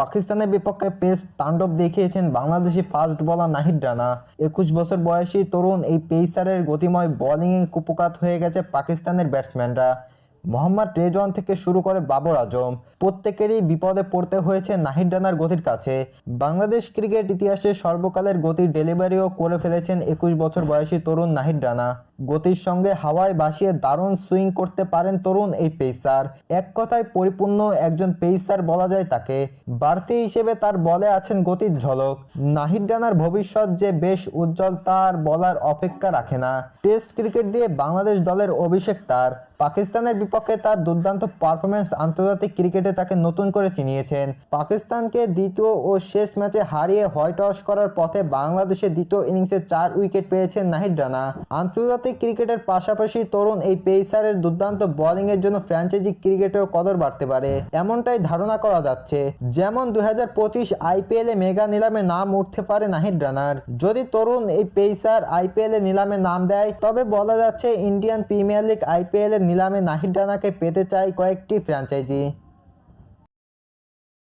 পাকিস্তানের বিপক্ষে পেস তাণ্ডব দেখিয়েছেন বাংলাদেশি ফাস্ট বলার নাহিদ রানা। একুশ বছর বয়সী তরুণ এই পেসারের গতিময় বোলিংয়ে কুপকাত হয়ে গেছে পাকিস্তানের ব্যাটসম্যানরা। মোহাম্মদ রেজওয়ান থেকে শুরু করে বাবর আজম। প্রত্যেকেরই বিপদে পড়তে হয়েছে নাহিদ রানার গতির কাছে। বাংলাদেশ ক্রিকেট ইতিহাসে সর্বকালের গতির ডেলিভারিও করে ফেলেছেন একুশ বছর বয়সী তরুণ নাহিদ রানা। গতির সঙ্গে হাওয়ায় বাসিয়ে দারুণ সুইং করতে পারেন তরুণ এই পেসার। এক কথায় পরিপূর্ণ একজন পেসার বলা যায় তাকে। বাড়তি হিসেবে তার বলে আছেন গতির ঝলক। নাহিদ রানার ভবিষ্যৎ যে বেশ উজ্জ্বল তার বলার অপেক্ষা রাখে না। টেস্ট ক্রিকেট দিয়ে বাংলাদেশ দলের অভিষেক তার। পাকিস্তানের বিপক্ষে তার দুর্দান্ত পারফরমেন্স আন্তর্জাতিক ক্রিকেটে তাকে নতুন করে চিনিয়েছেন। পাকিস্তানকে দ্বিতীয় ও শেষ ম্যাচে হারিয়ে হোয়াইট হাউস করার পথে বাংলাদেশের দ্বিতীয় ইনিংসে চার উইকেট পেয়েছেন নাহিদ রানা। আন্তর্জাতিক ক্রিকেটের পাশাপাশি তরুণ এই পেসারের দুর্দান্ত বোলিং এর জন্য ফ্র্যাঞ্চাইজি ক্রিকেটেও কদর বাড়তে পারে। এমনটাই ধারণা করা যাচ্ছে। যেমন দুই হাজার পঁচিশ আইপিএল এ মেগা নিলামে নাম উঠতে পারে নাহিদ রানার। যদি তরুণ এই পেসার আইপিএল এ নিলামে নাম দেয়, তবে বলা যাচ্ছে ইন্ডিয়ান প্রিমিয়ার লিগ আইপিএল এর নিলামে নাহিদ রানাকে পেতে চায় কয়েকটি ফ্র্যাঞ্চাইজি।